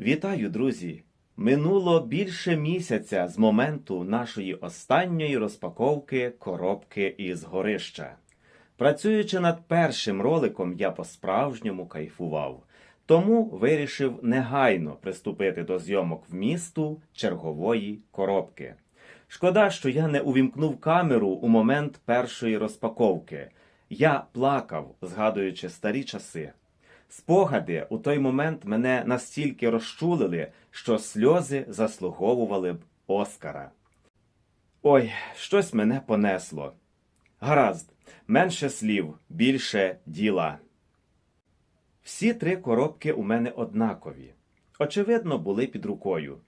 Вітаю, друзі! Минуло більше місяця з моменту нашої останньої розпаковки коробки із горища. Працюючи над першим роликом, я по-справжньому кайфував, тому вирішив негайно приступити до зйомок в місту чергової коробки. Шкода, що я не увімкнув камеру у момент першої розпаковки. Я плакав, згадуючи старі часи. Спогади у той момент мене настільки розчулили, що сльози заслуговували б Оскара. Ой, щось мене понесло. Гаразд, менше слів, більше діла. Всі три коробки у мене однакові. Очевидно, були під рукою.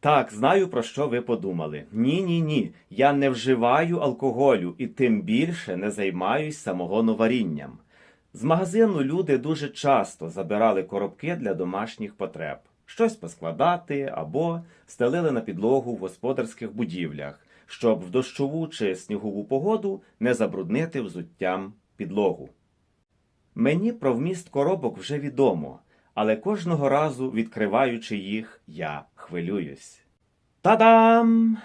Так, знаю, про що ви подумали. Ні, ні, ні. Я не вживаю алкоголю і тим більше не займаюсь самогоноварінням. З магазину люди дуже часто забирали коробки для домашніх потреб, щось поскладати або стелили на підлогу в господарських будівлях, щоб в дощову чи снігову погоду не забруднити взуттям підлогу. Мені про вміст коробок вже відомо, але кожного разу, відкриваючи їх, я хвилююсь. Та-дам!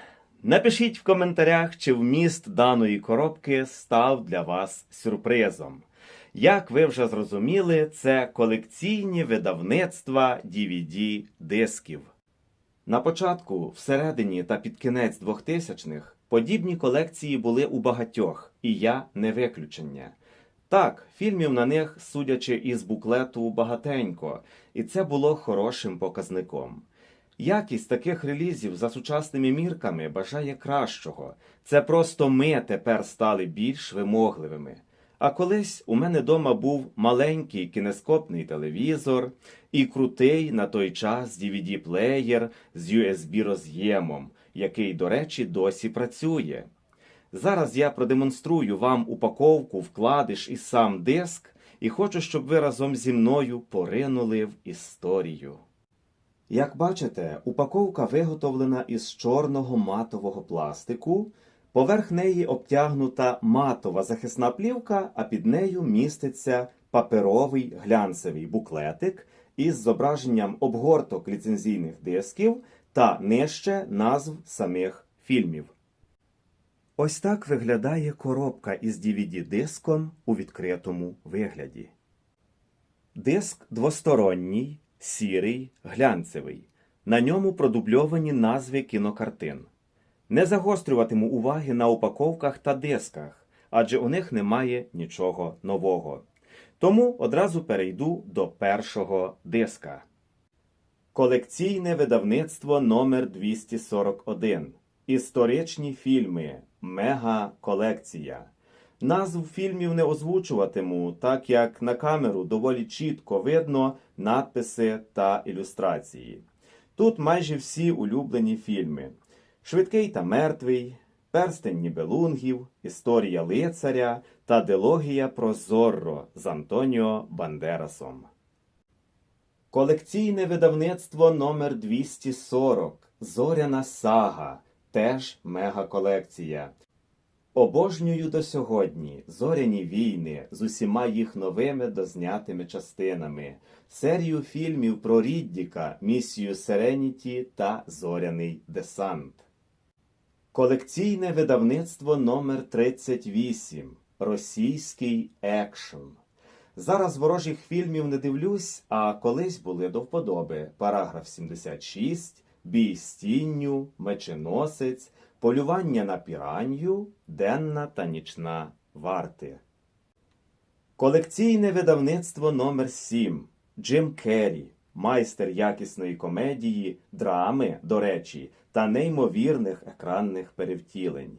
Напишіть в коментарях, чи вміст даної коробки став для вас сюрпризом. Як ви вже зрозуміли, це колекційні видавництва DVD дисків. На початку, всередині та під кінець 2000-х подібні колекції були у багатьох, і я не виключення. Так, фільмів на них, судячи із буклету, багатенько, і це було хорошим показником. Якість таких релізів за сучасними мірками бажає кращого. Це просто ми тепер стали більш вимогливими. А колись у мене дома був маленький кінескопний телевізор і крутий на той час DVD-плеєр з USB-роз'ємом, який, до речі, досі працює. Зараз я продемонструю вам упаковку, вкладиш і сам диск, і хочу, щоб ви разом зі мною поринули в історію. Як бачите, упаковка виготовлена із чорного матового пластику. Поверх неї обтягнута матова захисна плівка, а під нею міститься паперовий глянцевий буклетик із зображенням обгорток ліцензійних дисків та нижче назв самих фільмів. Ось так виглядає коробка із DVD-диском у відкритому вигляді. Диск двосторонній, сірий, глянцевий. На ньому продубльовані назви кінокартин. Не загострюватиму уваги на упаковках та дисках, адже у них немає нічого нового. Тому одразу перейду до першого диска. Колекційне видавництво номер 241 Історичні фільми. Мега колекція. Назв фільмів не озвучуватиму, так як на камеру доволі чітко видно надписи та ілюстрації. Тут майже всі улюблені фільми. Швидкий та мертвий, Перстень Нібелунгів, Історія лицаря та Дилогія про Зорро з Антоніо Бандерасом. Колекційне видавництво номер 240 Зоряна сага. Теж мегаколекція. Обожнюю до сьогодні зоряні війни з усіма їх новими дознятими частинами, серію фільмів про Ріддіка, місію Сереніті та Зоряний десант. Колекційне видавництво номер 38 Російський екшн. Зараз ворожих фільмів не дивлюсь, а колись були до вподоби. Параграф 76, Бій з тінню, Меченосець, Полювання на піранью, Денна та нічна варти. Колекційне видавництво номер 7 Джим Керрі, майстер якісної комедії, драми, до речі, та неймовірних екранних перевтілень.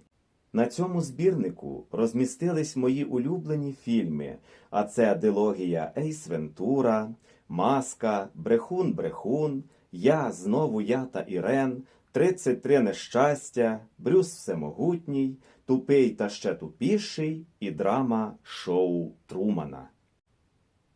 На цьому збірнику розмістились мої улюблені фільми, а це дилогія Ейс Вентура, Маска, Брехун Брехун, Я, знову я та Ірен, 33 нещастя, Брюс Всемогутній, Тупий та ще тупіший і драма Шоу Трумана.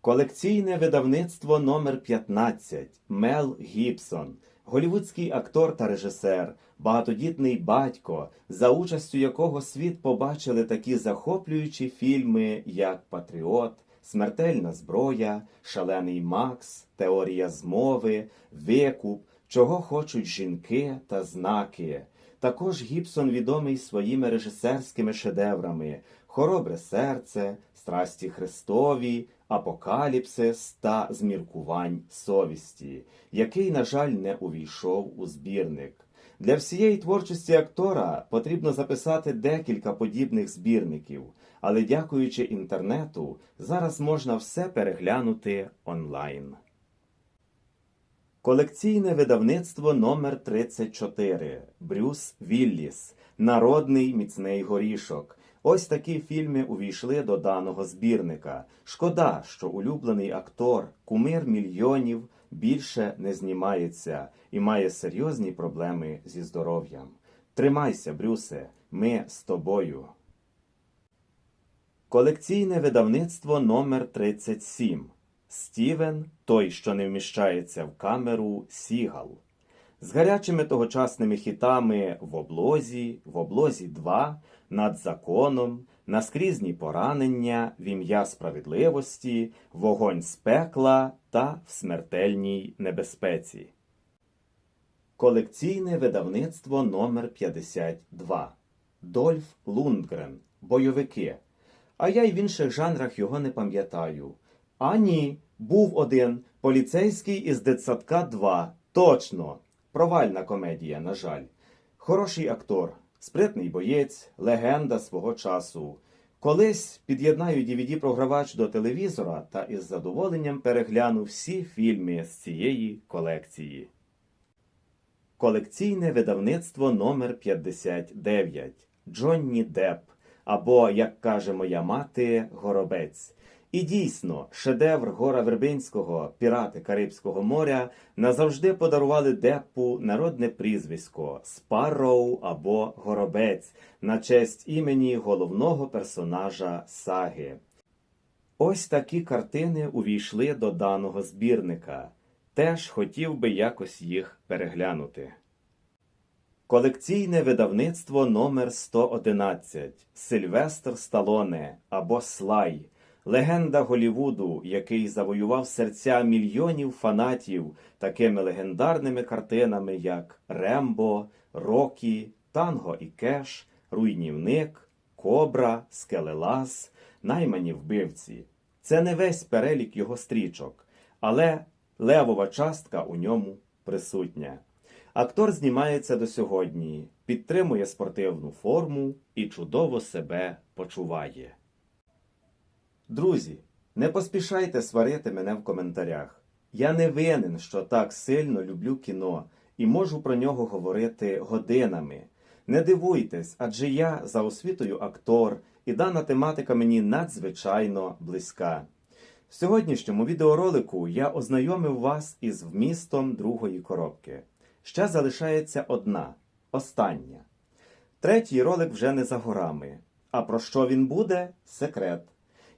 Колекційне видавництво номер 15 Мел Гібсон, голівудський актор та режисер, багатодітний батько, за участю якого світ побачили такі захоплюючі фільми, як Патріот, смертельна зброя, шалений Макс, теорія змови, викуп, чого хочуть жінки та знаки. Також Гібсон відомий своїми режисерськими шедеврами. Хоробре серце, Страсті Христові, Апокаліпсис та Зміркувань совісті, який, на жаль, не увійшов у збірник. Для всієї творчості актора потрібно записати декілька подібних збірників, але дякуючи інтернету, зараз можна все переглянути онлайн. Колекційне видавництво номер 34 Брюс Вілліс Народний міцний горішок. Ось такі фільми увійшли до даного збірника. Шкода, що улюблений актор, кумир мільйонів, більше не знімається і має серйозні проблеми зі здоров'ям. Тримайся, Брюсе, ми з тобою. Колекційне видавництво номер 37 Стівен, той, що не вміщається в камеру, Сігал. З гарячими тогочасними хітами в облозі, в облозі 2, над законом, наскрізні поранення, в ім'я справедливості, вогонь з пекла та в смертельній небезпеці. Колекційне видавництво номер 52 Дольф Лундгрен. Бойовики. А я й в інших жанрах його не пам'ятаю. А ні, був один поліцейський із дитсадка 2. Точно. Провальна комедія, на жаль. Хороший актор, спритний боєць, легенда свого часу. Колись під'єднаю DVD-програвач до телевізора та із задоволенням перегляну всі фільми з цієї колекції. Колекційне видавництво номер 59 Джонні Депп або, як каже моя мати, Горобець. І дійсно, шедевр Гора Вербинського Пірати Карибського моря назавжди подарували Деппу народне прізвисько Спарроу або Горобець на честь імені головного персонажа саги. Ось такі картини увійшли до даного збірника. Теж хотів би якось їх переглянути. Колекційне видавництво номер 111 Сильвестр Сталоне або Слай. Легенда Голівуду, який завоював серця мільйонів фанатів такими легендарними картинами, як Рембо, Рокі, Танго і Кеш, Руйнівник, Кобра, Скелелас, Наймані вбивці. Це не весь перелік його стрічок, але левова частка у ньому присутня. Актор знімається до сьогодні, підтримує спортивну форму і чудово себе почуває. Друзі, не поспішайте сварити мене в коментарях. Я не винен, що так сильно люблю кіно і можу про нього говорити годинами. Не дивуйтесь, адже я за освітою актор, і дана тематика мені надзвичайно близька. В сьогоднішньому відеоролику я ознайомив вас із вмістом другої коробки. Ще залишається одна, остання. Третій ролик вже не за горами. А про що він буде секрет.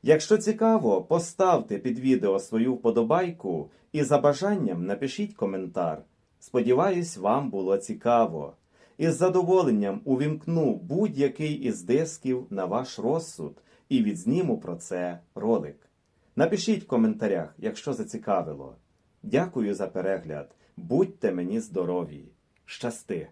Якщо цікаво, поставте під відео свою вподобайку і за бажанням напишіть коментар. Сподіваюсь, вам було цікаво. Із задоволенням увімкну будь-який із дисків на ваш розсуд і відзніму про це ролик. Напишіть в коментарях, якщо зацікавило. Дякую за перегляд. Будьте мені здорові. Щасти!